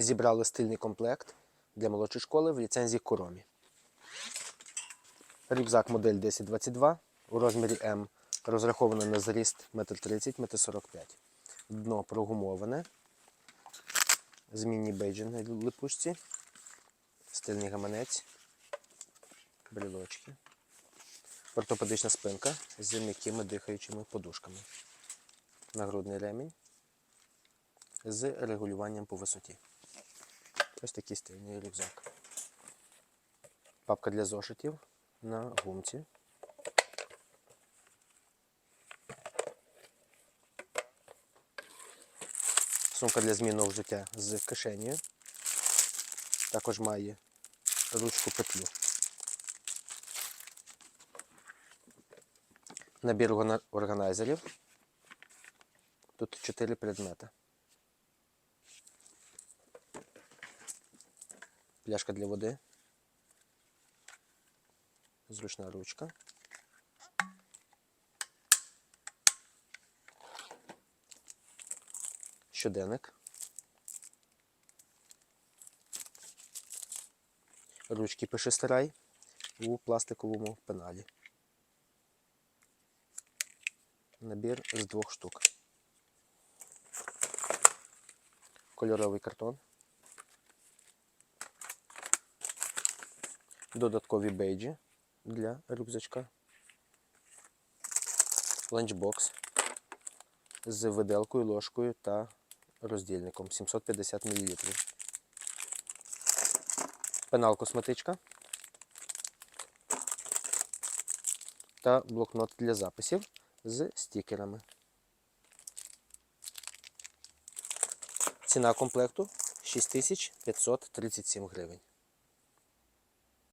Зібрали стильний комплект для молодшої школи в ліцензії Куромі. Рюкзак модель 1022 у розмірі М розрахований на зріст 1,30 1,45 м. Дно прогумоване. Змінні бейджі на липучці. Стильний гаманець. Брілочки. Ортопедична спинка з м'якими дихаючими подушками. Нагрудний ремінь з регулюванням по висоті. Ось такий стильний рюкзак. Папка для зошитів на гумці. Сумка для змінного вжиття з кишенею. Також має ручку петлю. Набір органайзерів. Тут 4 предмети. Пляшка для води. Зручна ручка. Щоденник. Ручки пиши старай у пластиковому пеналі. Набір з двох штук. Кольоровий картон. Додаткові бейджі для рюкзачка. Ланчбокс з виделкою, ложкою та роздільником 750 мл. Пенал косметичка та блокнот для записів з стікерами. Ціна комплекту 6537 гривень.